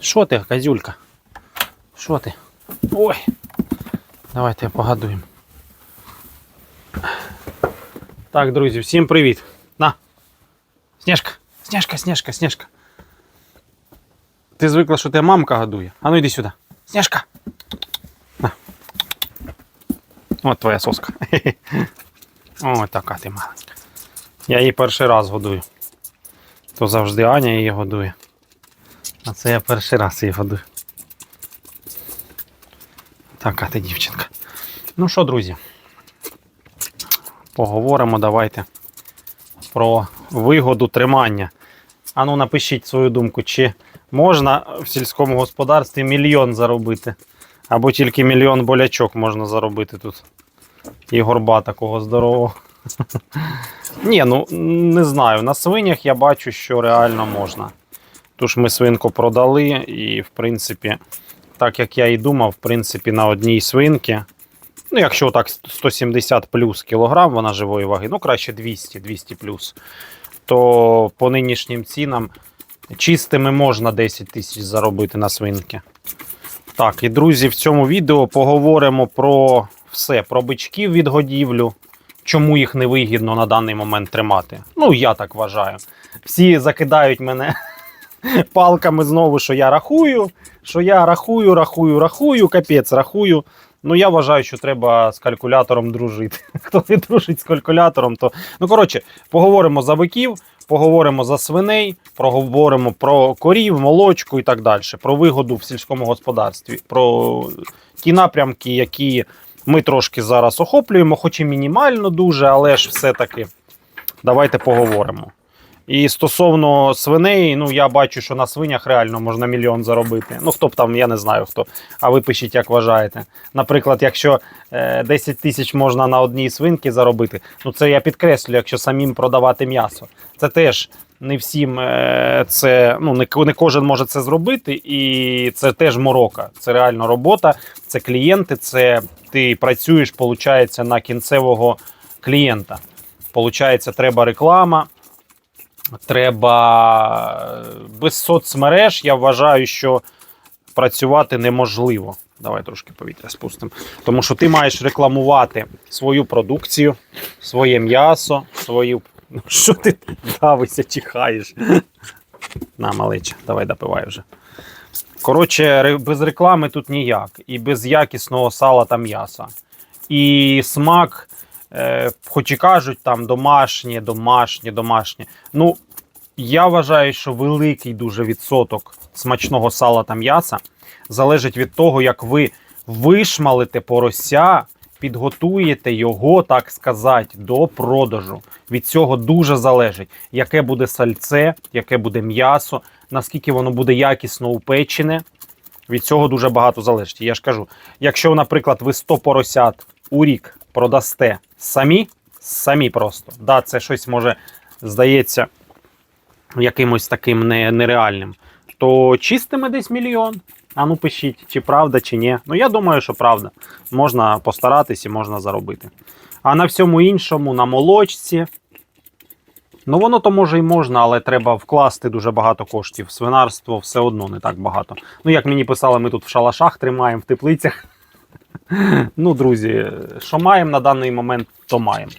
Що ти, козюлька? Що ти? Ой. Давайте погадуємо. Так, друзі, всім привіт. На. Сніжка, Сніжка, Сніжка, Сніжка. Ти звикла, що тебе мамка годує. А ну йди сюди. Сніжка. На. От твоя соска. Ось така ти маленька. Я її перший раз годую. То завжди Аня її годує. А це я перший раз її годую. Така ти дівчинка. Ну що, друзі, поговоримо давайте про вигоду тримання. Ану, напишіть свою думку, чи можна в сільському господарстві мільйон заробити, або тільки мільйон болячок можна заробити тут. І горба такого здорового. Ні, ну не знаю. На свинях я бачу, що реально можна. Тож ми свинку продали, і, в принципі, так як я і думав, в принципі, на одній свинці, ну, якщо так 170 плюс кілограм вона живої ваги, ну краще 200, 200 плюс, то по нинішнім цінам чистими можна 10 тисяч заробити на свинки. Так, і друзі, в цьому відео поговоримо про все: про бичків від годівлю, чому їх невигідно на даний момент тримати. Ну, я так вважаю. Всі закидають мене палками знову, що я рахую, що я рахую, рахую, рахую, капець рахую. Ну, я вважаю, що треба з калькулятором дружити. Хто не дружить з калькулятором, то. Ну, коротше, поговоримо за биків, поговоримо за свиней, поговоримо про корів, молочку і так далі, про вигоду в сільському господарстві, про ті напрямки, які ми трошки зараз охоплюємо, хоч і мінімально дуже, але ж все-таки давайте поговоримо. І стосовно свиней, ну я бачу, що на свинях реально можна мільйон заробити. Ну хто б там, я не знаю хто. А ви пишіть, як вважаєте. Наприклад, якщо е, 10 тисяч можна на одній свинці заробити, ну це я підкреслю, якщо самим продавати м'ясо. Це теж не всім е, це ну не, ко- не кожен може це зробити, і це теж морока. Це реально робота, це клієнти, це ти працюєш, получається, на кінцевого клієнта. Получається, треба реклама. Треба е, без соцмереж. Я вважаю, що працювати неможливо. Давай трошки повітря спустимо. Тому що ти маєш рекламувати свою продукцію, своє м'ясо, свою. Ну, Що ти давишся, чихаєш? На, малеча, давай допивай вже. Коротше, без реклами тут ніяк. І без якісного сала та м'яса. І смак, е, хоч і кажуть, там домашнє, домашнє, домашнє. Ну, я вважаю, що великий дуже відсоток смачного сала та м'яса залежить від того, як ви вишмалите порося, підготуєте його, так сказати, до продажу. Від цього дуже залежить, яке буде сальце, яке буде м'ясо, наскільки воно буде якісно упечене. Від цього дуже багато залежить. Я ж кажу, якщо, наприклад, ви 100 поросят у рік продасте самі, самі просто, да, це щось може здається якимось таким нереальним, то чистими десь мільйон. А ну пишіть, чи правда, чи ні. Ну я думаю, що правда. Можна постаратись і можна заробити. А на всьому іншому, на молочці. Ну, воно то може і можна, але треба вкласти дуже багато коштів. Свинарство все одно не так багато. Ну, як мені писали, ми тут в шалашах тримаємо, в теплицях. Ну, друзі, що маємо на даний момент, то маємо.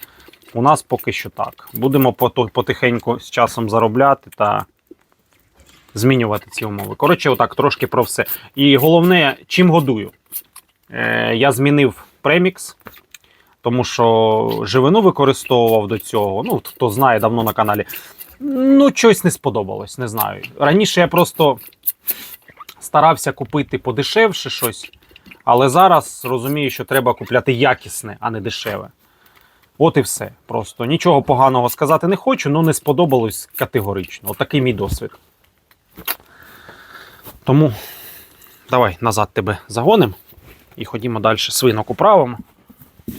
У нас поки що так. Будемо потихеньку з часом заробляти та змінювати ці умови. Коротше, отак, трошки про все. І головне, чим годую. Е, я змінив премікс, тому що живину використовував до цього. Ну, хто знає давно на каналі. Ну, щось не сподобалось, не знаю. Раніше я просто старався купити подешевше щось, але зараз розумію, що треба купляти якісне, а не дешеве. От і все. Просто нічого поганого сказати не хочу, але не сподобалось категорично. Отакий мій досвід. Тому давай назад тебе загонимо і ходімо далі свинок управимо.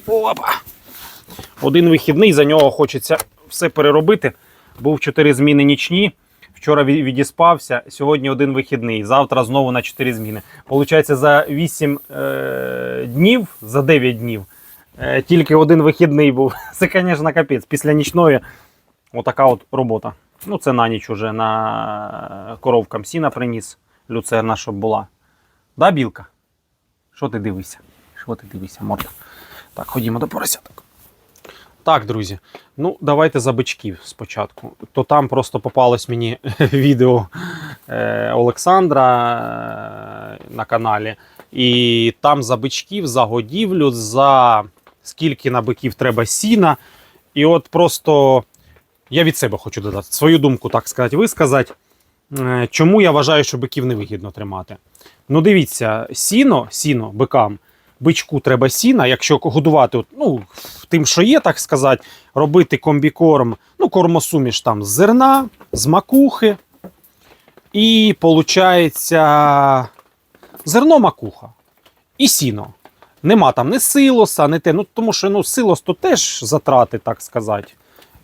Опа! Один вихідний, за нього хочеться все переробити. Був 4 зміни нічні. Вчора відіспався, сьогодні один вихідний, завтра знову на 4 зміни. Получається, за 8 е- днів, за 9 днів, е- тільки один вихідний був. Це, звісно, капець. Після нічної отака от робота. Ну, це на ніч уже на коровкам сіна приніс. люцерна, щоб була. Да, білка? Що ти дивишся? Що ти дивишся, морда? Так, ходімо до поросяток. Так, друзі. Ну, давайте за бичків спочатку. То там просто попалось мені відео е, Олександра е, на каналі. І там за бичків, за годівлю, за скільки на биків треба сіна. І от просто я від себе хочу додати свою думку, так сказати, висказати. Е, Чому я вважаю, що биків невигідно тримати? Ну, дивіться, сіно, сіно бикам, бичку треба сіна, якщо годувати ну, тим, що є, так сказати, робити комбікорм, ну, кормосуміш там з зерна, з макухи. І виходить зерно макуха і сіно. Нема там ні силоса, ні те. Ну, тому що ну, силос то теж затрати, так сказати.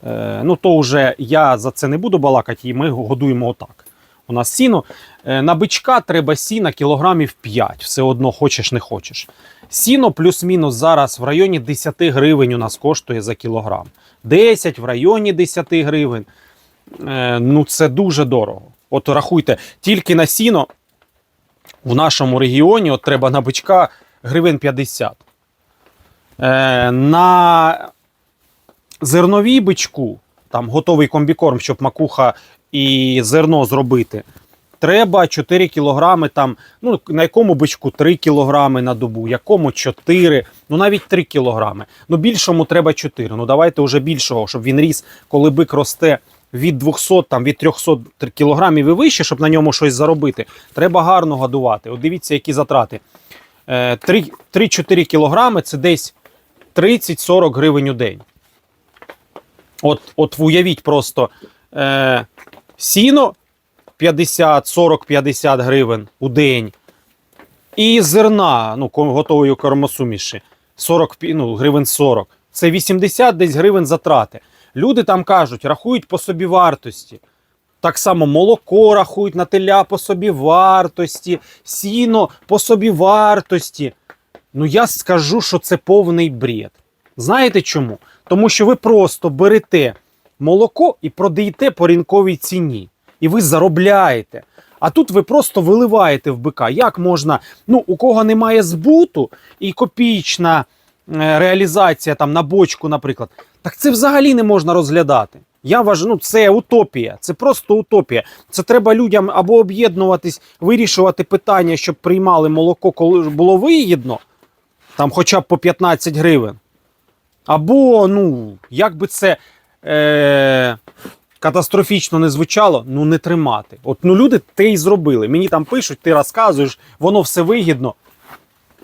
Е, ну, то вже я за це не буду балакати, і ми годуємо отак. У нас сіно. Е, на бичка треба сіна кілограмів 5, все одно хочеш не хочеш. Сіно плюс-мінус зараз в районі 10 гривень у нас коштує за кілограм. 10 в районі 10 гривень. Е, ну це дуже дорого. От рахуйте, тільки на сіно в нашому регіоні от треба на бичка гривень 50. Е, на зерновій бичку, там готовий комбікорм, щоб макуха і зерно зробити. Треба 4 кілограми там, ну на якому бичку 3 кілограми на добу, якому 4, ну навіть 3 кілограми. Ну більшому треба 4. Ну давайте вже більшого, щоб він ріс, коли бик росте від 200, там від 300 кілограмів і вище, щоб на ньому щось заробити. Треба гарно годувати. От дивіться, які затрати. Е, 3-4 кілограми це десь 30-40 гривень у день. От, от уявіть просто е, сіно 50, 40, 50 гривень у день. І зерна, ну, готової кормосуміші 40, ну, гривень 40. Це 80 десь гривень затрати. Люди там кажуть, рахують по собі вартості. Так само молоко рахують на теля по собі вартості, сіно по собі вартості. Ну я скажу, що це повний бред. Знаєте чому? Тому що ви просто берете молоко і продаєте по ринковій ціні. І ви заробляєте. А тут ви просто виливаєте в бика. Як можна, ну, у кого немає збуту і копійчна е, реалізація там на бочку, наприклад, так це взагалі не можна розглядати. Я вважаю, ну це утопія, це просто утопія. Це треба людям або об'єднуватись, вирішувати питання, щоб приймали молоко, коли було вигідно, там хоча б по 15 гривень. Або, ну, як би це е- катастрофічно не звучало, ну не тримати. От ну люди те й зробили. Мені там пишуть, ти розказуєш, воно все вигідно.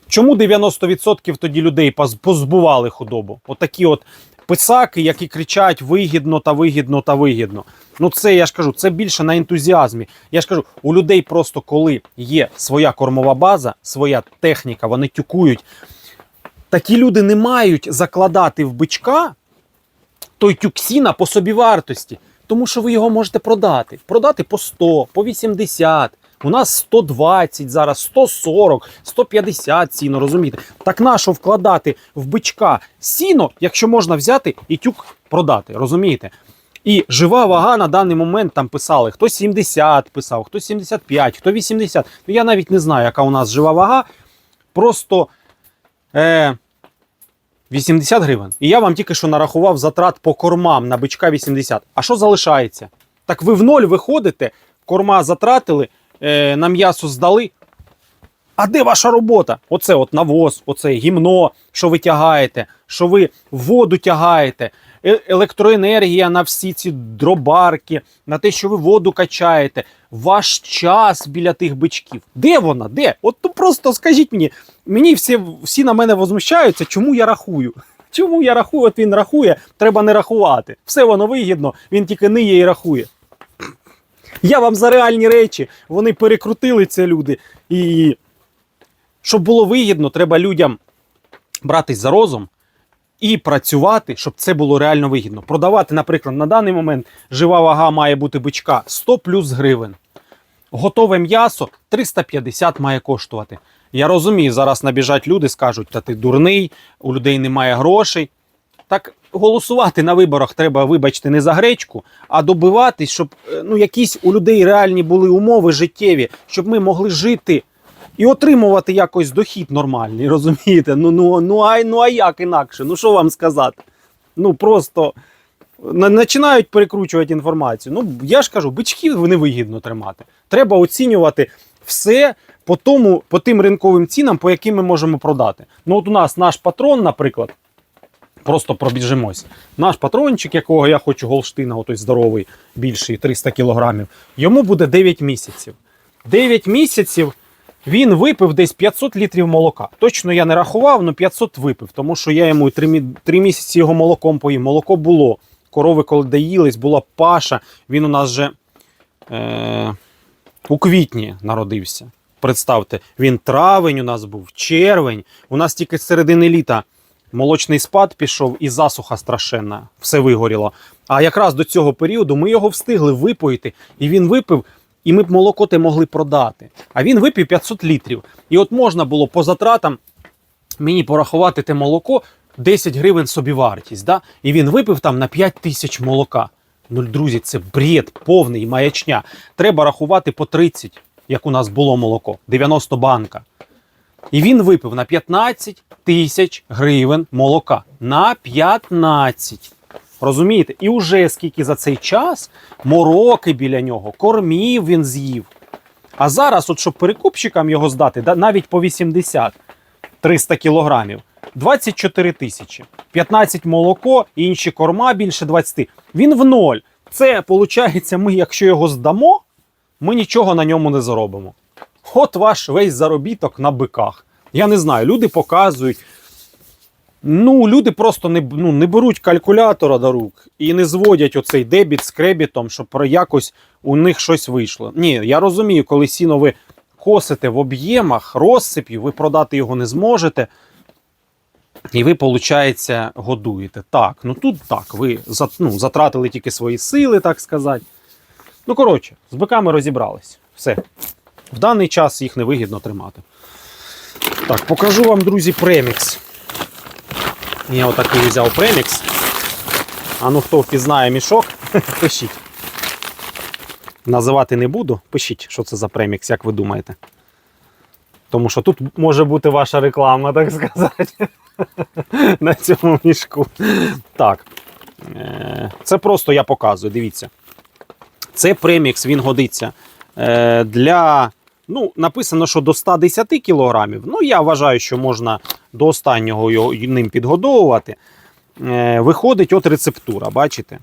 Чому 90% тоді людей позбували худобу? Отакі от писаки, які кричать вигідно та вигідно та вигідно. Ну це я ж кажу, це більше на ентузіазмі. Я ж кажу, у людей просто коли є своя кормова база, своя техніка, вони тюкують. Такі люди не мають закладати в бичка той тюк сіна по собівартості, тому що ви його можете продати. Продати по 100, по 80. У нас 120 зараз, 140, 150 сіно, розумієте? Так нащо вкладати в бичка сіно, якщо можна взяти і тюк продати, розумієте? І жива вага на даний момент там писали, хто 70 писав, хто 75, хто 80. Ну я навіть не знаю, яка у нас жива вага. Просто е, 80 гривень. І я вам тільки що нарахував затрат по кормам на бичка 80. А що залишається? Так ви в ноль виходите, корма затратили, е, на м'ясо здали. А де ваша робота? Оце от навоз, оце гімно, що ви тягаєте, що ви воду тягаєте, е- електроенергія на всі ці дробарки, на те, що ви воду качаєте, ваш час біля тих бичків. Де вона? Де? От ну просто скажіть мені, мені всі, всі на мене возмущаються, чому я рахую. Чому я рахую? От він рахує, треба не рахувати. Все воно вигідно, він тільки ниє і рахує. Я вам за реальні речі, вони перекрутили це люди. І щоб було вигідно, треба людям братись за розум і працювати, щоб це було реально вигідно. Продавати, наприклад, на даний момент жива вага має бути бичка 100 плюс гривень. Готове м'ясо 350 має коштувати. Я розумію, зараз набіжать люди, скажуть, та ти дурний, у людей немає грошей. Так голосувати на виборах треба, вибачте, не за гречку, а добиватись, щоб е, ну, якісь у людей реальні були умови життєві, щоб ми могли жити і отримувати якось дохід нормальний, розумієте? Ну, ну, ну, а, ну а як інакше? Ну що вам сказати? Ну просто починають перекручувати інформацію. Ну, я ж кажу, бичків невигідно тримати. Треба оцінювати все по, тому, по тим ринковим цінам, по яким ми можемо продати. Ну, от у нас наш патрон, наприклад, просто пробіжимось. Наш патрончик, якого я хочу Голштина, той здоровий, більший, 300 кілограмів, йому буде 9 місяців. 9 місяців він випив десь 500 літрів молока. Точно я не рахував, але 500 випив, тому що я йому 3, 3 місяці його молоком поїв. Молоко було. Корови, коли доїлись, була паша. Він у нас же е, у квітні народився. Представте, він травень у нас був, червень. У нас тільки з середини літа молочний спад пішов і засуха страшенна, все вигоріло. А якраз до цього періоду ми його встигли випоїти, і він випив, і ми б молоко те могли продати. А він випив 500 літрів. І от можна було по затратам мені порахувати те молоко 10 гривень собівартість. Да? І він випив там на 5 тисяч молока. Ну, друзі, це бред, повний маячня. Треба рахувати по 30, як у нас було молоко, 90 банка. І він випив на 15 тисяч гривень молока. На 15. Розумієте? І вже скільки за цей час мороки біля нього, кормів він з'їв. А зараз, от щоб перекупщикам його здати, да, навіть по 80 300 кілограмів, 24 тисячі. 15 молоко, інші корма більше 20. Він в ноль. Це, виходить, ми, якщо його здамо, ми нічого на ньому не заробимо. От ваш весь заробіток на биках. Я не знаю, люди показують. Ну, люди просто не, ну, не беруть калькулятора до рук і не зводять оцей дебіт з кребітом, щоб про якось у них щось вийшло. Ні, я розумію, коли сіно ви косите в об'ємах, розсипів, ви продати його не зможете. І ви, виходить, годуєте. Так, ну тут так, ви ну, затратили тільки свої сили, так сказати. Ну, коротше, з биками розібрались. Все. В даний час їх невигідно тримати. Так, покажу вам, друзі, премікс. Я отакий взяв премікс. А ну хто впізнає мішок, пишіть. Називати не буду. Пишіть, що це за премікс, як ви думаєте. Тому що тут може бути ваша реклама, так сказати. На цьому мішку. Так. Е, Це просто я показую. Дивіться. Це премікс, він годиться е, для. Ну, написано, що до 110 кілограмів. Ну, я вважаю, що можна до останнього його ним підгодовувати. Е, виходить от рецептура, бачите?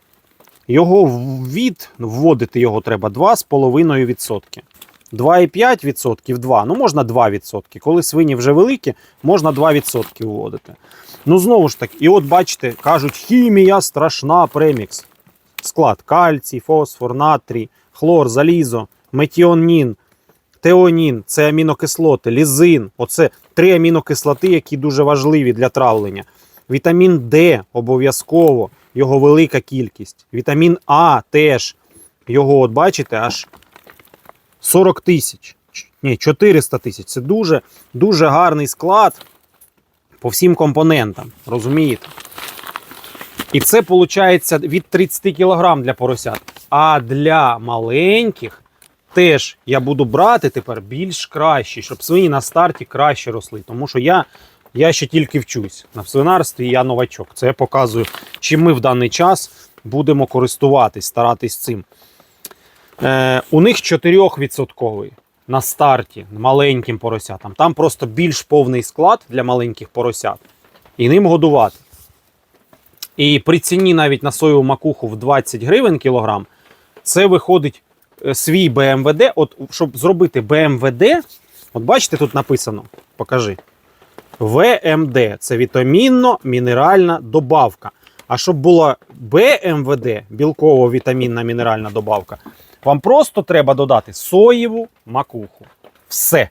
Його від, вводити його треба 2,5%. 2,5% 2. Ну, можна 2%. Коли свині вже великі, можна 2% вводити. Ну, знову ж таки, і от бачите, кажуть, хімія страшна премікс. Склад кальцій, фосфор, натрій, хлор, залізо, метіонін, теонін, це амінокислоти, лізин. Оце три амінокислоти, які дуже важливі для травлення. Вітамін Д обов'язково, його велика кількість. Вітамін А теж. Його, от бачите, аж 40 тисяч. Ні, 400 тисяч. Це дуже, дуже гарний склад по всім компонентам. Розумієте? І це виходить від 30 кг для поросят. А для маленьких теж я буду брати тепер більш кращі, щоб свині на старті краще росли. Тому що я, я ще тільки вчусь. На свинарстві я новачок. Це я показую, чим ми в даний час будемо користуватись, старатись цим. Е, у них 4% на старті маленьким поросятам. Там просто більш повний склад для маленьких поросят. І ним годувати. І при ціні навіть на соєву макуху в 20 гривень кілограм, це виходить свій БМВД. От щоб зробити БМВД, от бачите, тут написано, покажи. ВМД це вітамінно-мінеральна добавка. А щоб була БМВД, білково-вітамінна мінеральна добавка, вам просто треба додати соєву макуху. Все.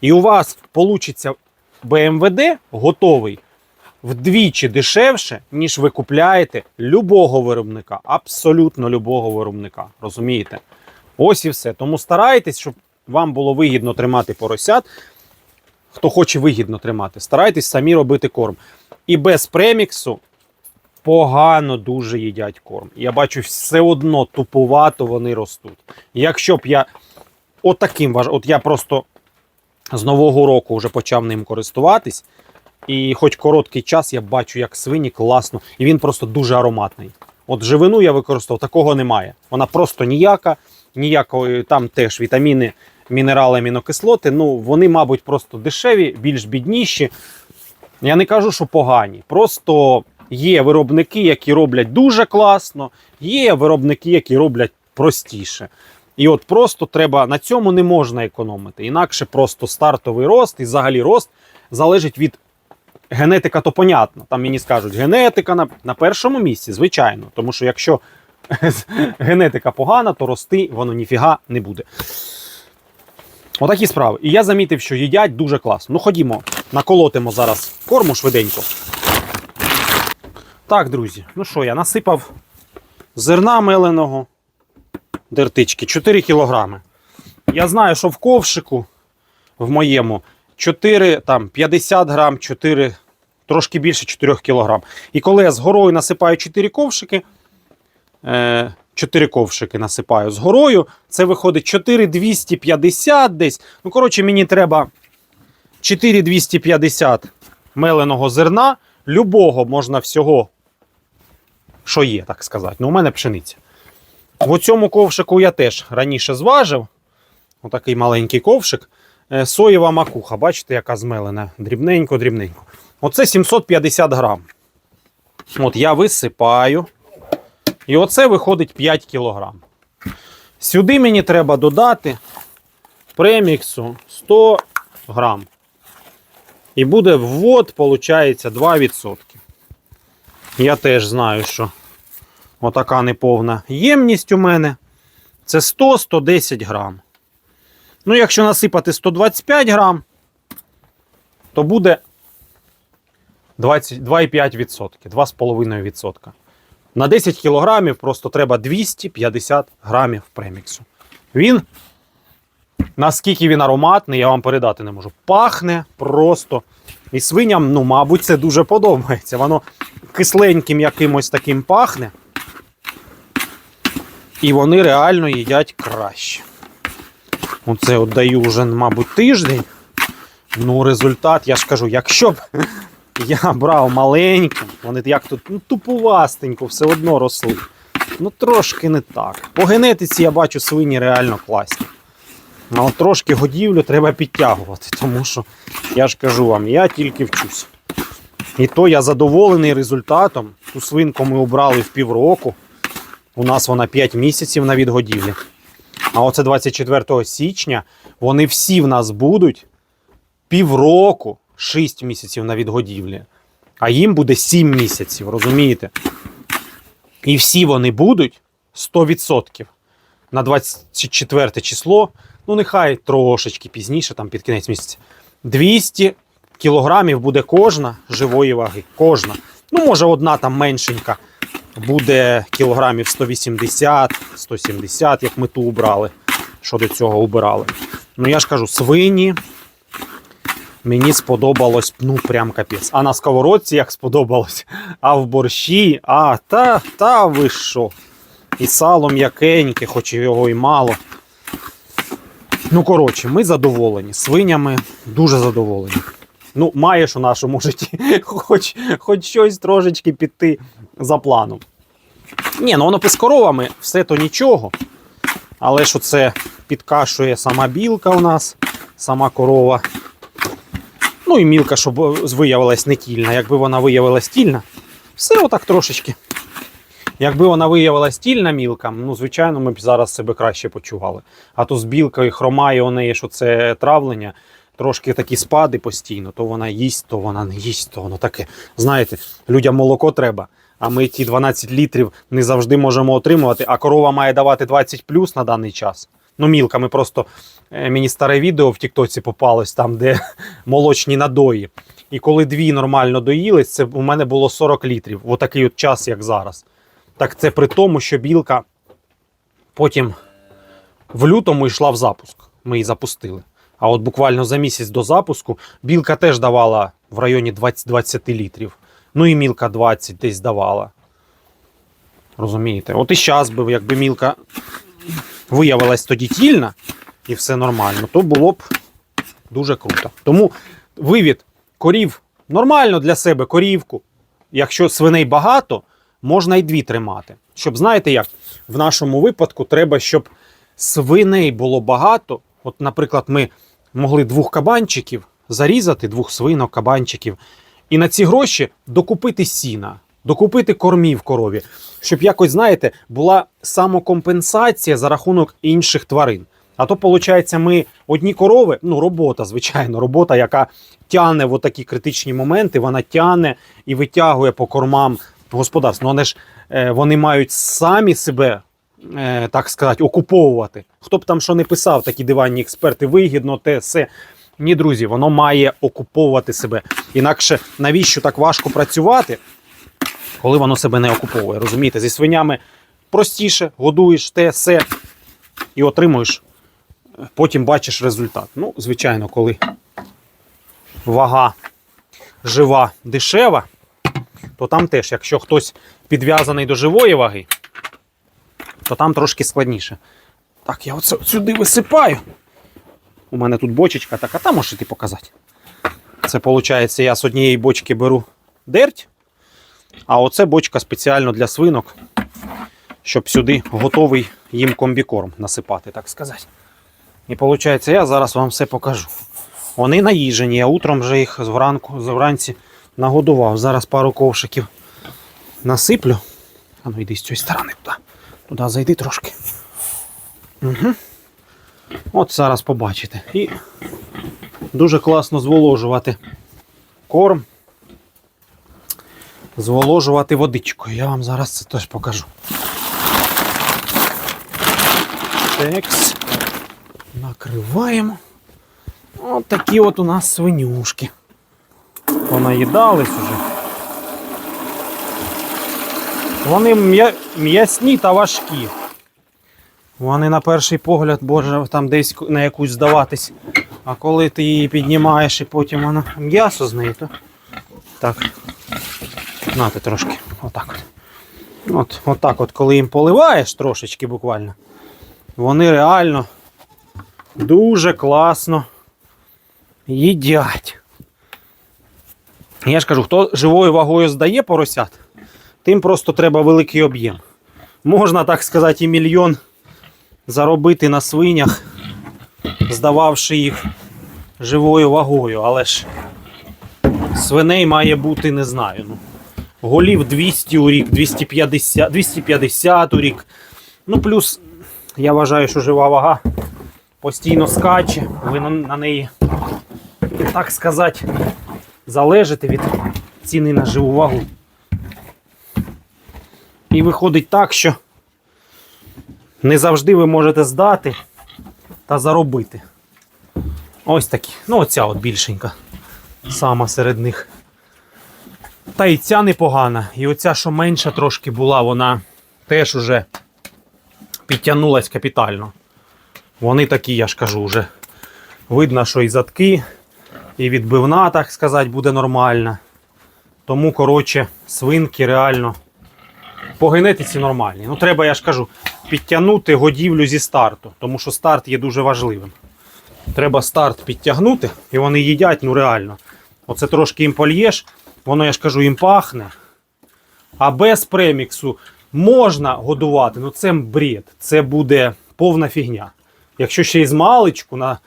І у вас вийде БМВД готовий вдвічі дешевше, ніж ви купляєте любого виробника, абсолютно любого виробника. Розумієте? Ось і все. Тому старайтесь, щоб вам було вигідно тримати поросят. Хто хоче вигідно тримати, старайтесь самі робити корм. І без преміксу погано дуже їдять корм. Я бачу, все одно тупувато вони ростуть. Якщо б я отаким важ... от я просто з нового року вже почав ним користуватись, і хоч короткий час я бачу, як свині класно, і він просто дуже ароматний. От живину я використовував, такого немає. Вона просто ніяка, ніякої там теж вітаміни, мінерали, амінокислоти. Ну вони, мабуть, просто дешеві, більш бідніші. Я не кажу, що погані. Просто є виробники, які роблять дуже класно, є виробники, які роблять простіше. І от просто треба на цьому не можна економити. Інакше просто стартовий рост і взагалі рост залежить від генетика, то понятно. Там мені скажуть, генетика на, на першому місці, звичайно. Тому що якщо генетика погана, то рости воно ніфіга не буде. Отакі справи. І я замітив, що їдять дуже класно. Ну ходімо, наколотимо зараз корму швиденько. Так, друзі, ну що, я насипав зерна меленого дертички 4 кілограми. Я знаю, що в ковшику в моєму 4, там, 50 грам, 4, трошки більше 4 кілограм. І коли я з горою насипаю 4 ковшики, 4 ковшики насипаю з горою, це виходить 4250 десь. Ну, коротше, мені треба 4250 меленого зерна, любого можна всього, що є, так сказати. Ну, у мене пшениця. В цьому ковшику я теж раніше зважив. Отакий маленький ковшик. Е, Соєва макуха, бачите, яка змелена. Дрібненько-дрібненько. Оце 750 грам. От я висипаю. І оце виходить 5 кілограм. Сюди мені треба додати преміксу 100 грам. І буде ввод, виходить, 2%. Я теж знаю, що отака неповна ємність у мене. Це 100-110 грам. Ну, якщо насипати 125 грам, то буде 20 2,5%, 2,5%. На 10 кілограмів просто треба 250 грамів преміксу. Він, наскільки він ароматний, я вам передати не можу. Пахне просто. І свиням, ну, мабуть, це дуже подобається. Воно кисленьким якимось таким пахне. І вони реально їдять краще. Оце от даю вже, мабуть, тиждень. Ну, результат, я ж кажу, якщо б я брав маленьким, вони як тут ну, тупувастенько все одно росли. Ну, трошки не так. По генетиці я бачу свині реально класні. А трошки годівлю треба підтягувати, тому що я ж кажу вам, я тільки вчусь. І то я задоволений результатом. Ту свинку ми обрали в півроку. У нас вона 5 місяців на відгодівлі. А оце 24 січня вони всі в нас будуть півроку, 6 місяців на відгодівлі. А їм буде 7 місяців, розумієте? І всі вони будуть 100% на 24 число. Ну, нехай трошечки пізніше, там під кінець місяця. 200 кілограмів буде кожна живої ваги. Кожна. Ну, може, одна там меншенька буде кілограмів 180, 170, як ми ту убрали, що до цього убирали. Ну, я ж кажу, свині. Мені сподобалось, ну прям капець. А на сковородці як сподобалось, а в борщі, а та, та ви що? І сало м'якеньке, хоч його і мало. Ну, коротше, ми задоволені. Свинями дуже задоволені. Ну, маєш у нашому житті хоч, хоч щось трошечки піти за планом. Ні, ну воно з коровами все то нічого. Але що це підкашує сама білка у нас, сама корова. Ну і мілка, щоб виявилась не тільна. Якби вона виявилась тільна, все отак трошечки. Якби вона виявилась тільна мілка, ну, звичайно, ми б зараз себе краще почували. А то з білкою хромає у неї, що це травлення, трошки такі спади постійно, то вона їсть, то вона не їсть, то воно таке. Знаєте, людям молоко треба, а ми ті 12 літрів не завжди можемо отримувати, а корова має давати 20 плюс на даний час. Ну, мілка, ми просто е, мені старе відео в Тіктоці попалось, там, де молочні надої. І коли дві нормально доїлись, це у мене було 40 літрів. Отакий от час, як зараз. Так це при тому, що білка потім в лютому йшла в запуск. Ми її запустили. А от буквально за місяць до запуску білка теж давала в районі 20-20 літрів. Ну і мілка 20 десь давала. Розумієте? От і зараз би, якби мілка виявилась тоді тільна і все нормально, то було б дуже круто. Тому вивід корів нормально для себе корівку. Якщо свиней багато, можна і дві тримати. Щоб знаєте як, в нашому випадку треба, щоб свиней було багато. От, наприклад, ми могли двох кабанчиків зарізати, двох свинок, кабанчиків, і на ці гроші докупити сіна, докупити кормів корові, щоб якось, знаєте, була самокомпенсація за рахунок інших тварин. А то, виходить, ми одні корови, ну, робота, звичайно, робота, яка тягне в такі критичні моменти, вона тягне і витягує по кормам господарство. Ну, вони ж е, вони мають самі себе, е, так сказати, окуповувати. Хто б там що не писав, такі диванні експерти, вигідно, те, все. Ні, друзі, воно має окуповувати себе. Інакше навіщо так важко працювати, коли воно себе не окуповує? Розумієте, зі свинями простіше, годуєш те, все і отримуєш. Потім бачиш результат. Ну, звичайно, коли вага жива дешева, то там теж, якщо хтось підв'язаний до живої ваги, то там трошки складніше. Так, я оце сюди висипаю. У мене тут бочечка така, там можеш ти показати. Це виходить, я з однієї бочки беру дерть, а оце бочка спеціально для свинок, щоб сюди готовий їм комбікорм насипати, так сказати. І виходить, я зараз вам все покажу. Вони наїжені, я утром вже їх зранку, вранці нагодував. Зараз пару ковшиків насиплю. А ну йди з цієї сторони туди. Туди зайди трошки. Угу. От зараз побачите. І дуже класно зволожувати корм. Зволожувати водичкою. Я вам зараз це теж покажу. Текс. Накриваємо. От такі от у нас свинюшки. Понаїдались уже. Вони м'ясні та важкі. Вони на перший погляд, боже, там десь на якусь здаватись. А коли ти її піднімаєш і потім вона м'ясо з неї, то так. Нати трошки. Отак от. От, отак от, коли їм поливаєш трошечки буквально, вони реально дуже класно їдять. Я ж кажу, хто живою вагою здає поросят, тим просто треба великий об'єм. Можна, так сказати, і мільйон заробити на свинях, здававши їх живою вагою, але ж свиней має бути, не знаю. Ну, голів 200 у рік, 250, 250 у рік. Ну, плюс, я вважаю, що жива вага постійно скаче, ви на, неї, так сказати, залежите від ціни на живу вагу. І виходить так, що не завжди ви можете здати та заробити. Ось такі. Ну, оця от більшенька. Сама серед них. Та і ця непогана. І оця, що менша трошки була, вона теж уже підтягнулась капітально. Вони такі, я ж кажу, вже видно, що і задки, і відбивна, так сказати, буде нормальна. Тому, коротше, свинки реально по генетиці нормальні. Ну, треба, я ж кажу, підтягнути годівлю зі старту, тому що старт є дуже важливим. Треба старт підтягнути, і вони їдять, ну реально. Оце трошки їм польєш, воно, я ж кажу, їм пахне. А без преміксу можна годувати, ну це бред. Це буде повна фігня. Якщо ще й з маличку на,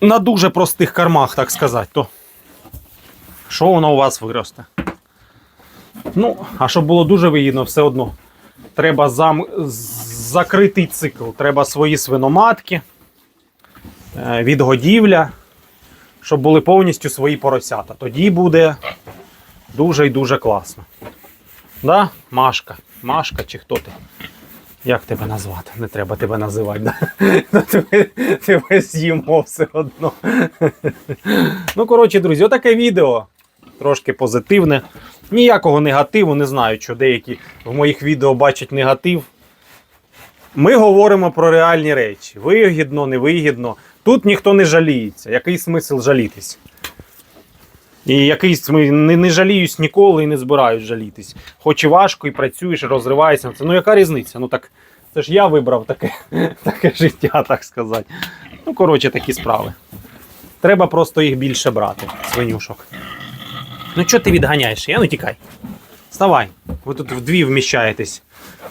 на дуже простих кормах, так сказати, то що воно у вас виросте? Ну, а щоб було дуже вигідно, все одно. Треба зам... закритий цикл. Треба свої свиноматки, е, відгодівля, щоб були повністю свої поросята. Тоді буде дуже і дуже класно. Да? Машка. Машка чи хто ти? Як тебе назвати? Не треба тебе називати. Да? Ну, тебе, тебе з'їмо все одно. Ну, коротше, друзі, отаке відео. Трошки позитивне. Ніякого негативу, не знаю, що деякі в моїх відео бачать негатив. Ми говоримо про реальні речі. Вигідно, невигідно. Тут ніхто не жаліється. Який смисл жалітись? І якийсь не, не жаліюсь ніколи і не збираюсь жалітись. Хоч і важко, і працюєш, і розриваєшся. Це. Ну яка різниця? Ну так це ж я вибрав таке, таке життя, так сказати. Ну, коротше, такі справи. Треба просто їх більше брати, свинюшок. Ну чого ти відганяєш? Я ну тікай. Вставай. Ви тут вдві вміщаєтесь.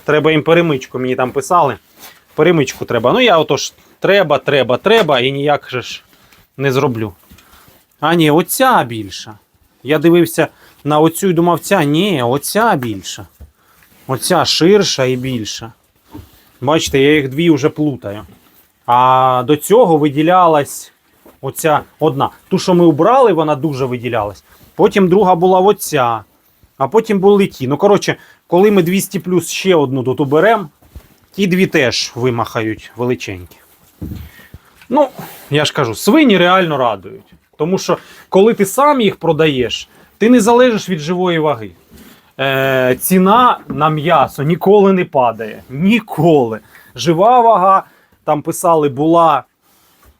Треба їм перемичку, мені там писали. Перемичку треба. Ну я отож треба, треба, треба і ніяк же ж не зроблю. А ні, оця більша. Я дивився на оцю і думав, ця ні, оця більша. Оця ширша і більша. Бачите, я їх дві вже плутаю. А до цього виділялась оця одна. Ту, що ми убрали, вона дуже виділялась. Потім друга була оця. А потім були ті. Ну, коротше, коли ми 200 плюс ще одну тут уберемо, ті дві теж вимахають величенькі. Ну, я ж кажу, свині реально радують. Тому що коли ти сам їх продаєш, ти не залежиш від живої ваги. Е, ціна на м'ясо ніколи не падає. Ніколи. Жива вага, там писали, була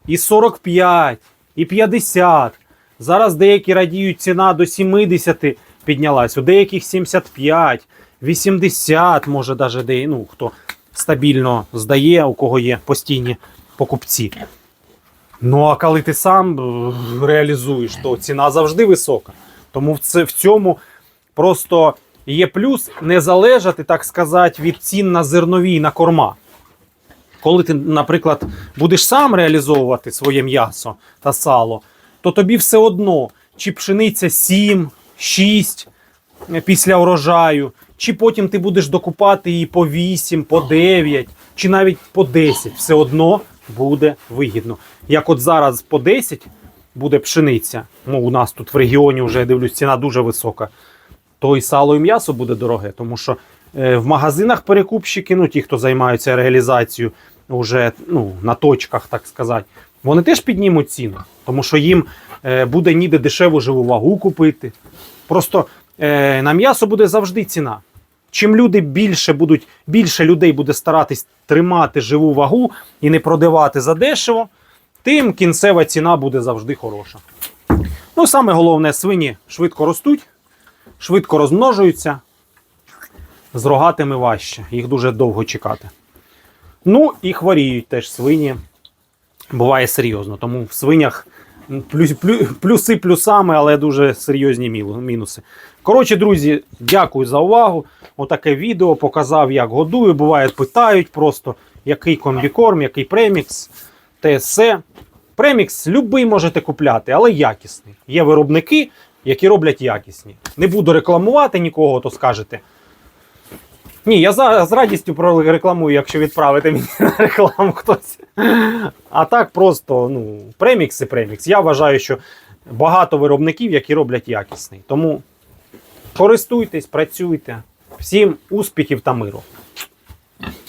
і 45, і 50. Зараз деякі радіють, ціна до 70 піднялась, у деяких 75, 80, може, навіть ну, хто стабільно здає, у кого є постійні покупці. Ну, а коли ти сам е, реалізуєш, то ціна завжди висока. Тому в, цьому просто є плюс не залежати, так сказати, від цін на зернові і на корма. Коли ти, наприклад, будеш сам реалізовувати своє м'ясо та сало, то тобі все одно, чи пшениця 7, 6 після урожаю, чи потім ти будеш докупати її по 8, по 9, чи навіть по 10, все одно буде вигідно. Як от зараз по 10 буде пшениця, ну у нас тут в регіоні вже я дивлюсь, ціна дуже висока, то і сало і м'ясо буде дороге, тому що е, в магазинах перекупщики, ну ті, хто займаються реалізацією вже ну, на точках, так сказати, вони теж піднімуть ціну, тому що їм е, буде ніде дешеву живу вагу купити. Просто е, на м'ясо буде завжди ціна. Чим люди більше будуть, більше людей буде старатись тримати живу вагу і не продавати за дешево, тим кінцева ціна буде завжди хороша. Ну, саме головне, свині швидко ростуть, швидко розмножуються. З рогатими важче, їх дуже довго чекати. Ну і хворіють теж свині. Буває серйозно. Тому в свинях плюс, плюс, плюси плюсами, але дуже серйозні мінуси. Коротше, друзі, дякую за увагу. Отаке відео показав, як годую. Буває, питають просто, який комбікорм, який премікс, те. Премікс любий можете купляти, але якісний. Є виробники, які роблять якісні. Не буду рекламувати нікого, то скажете. Ні, я за, з радістю прорекламую, якщо відправити мені на рекламу хтось. А так просто, ну, премікс і премікс. Я вважаю, що багато виробників, які роблять якісний. Тому користуйтесь, працюйте. Всім успіхів та миру.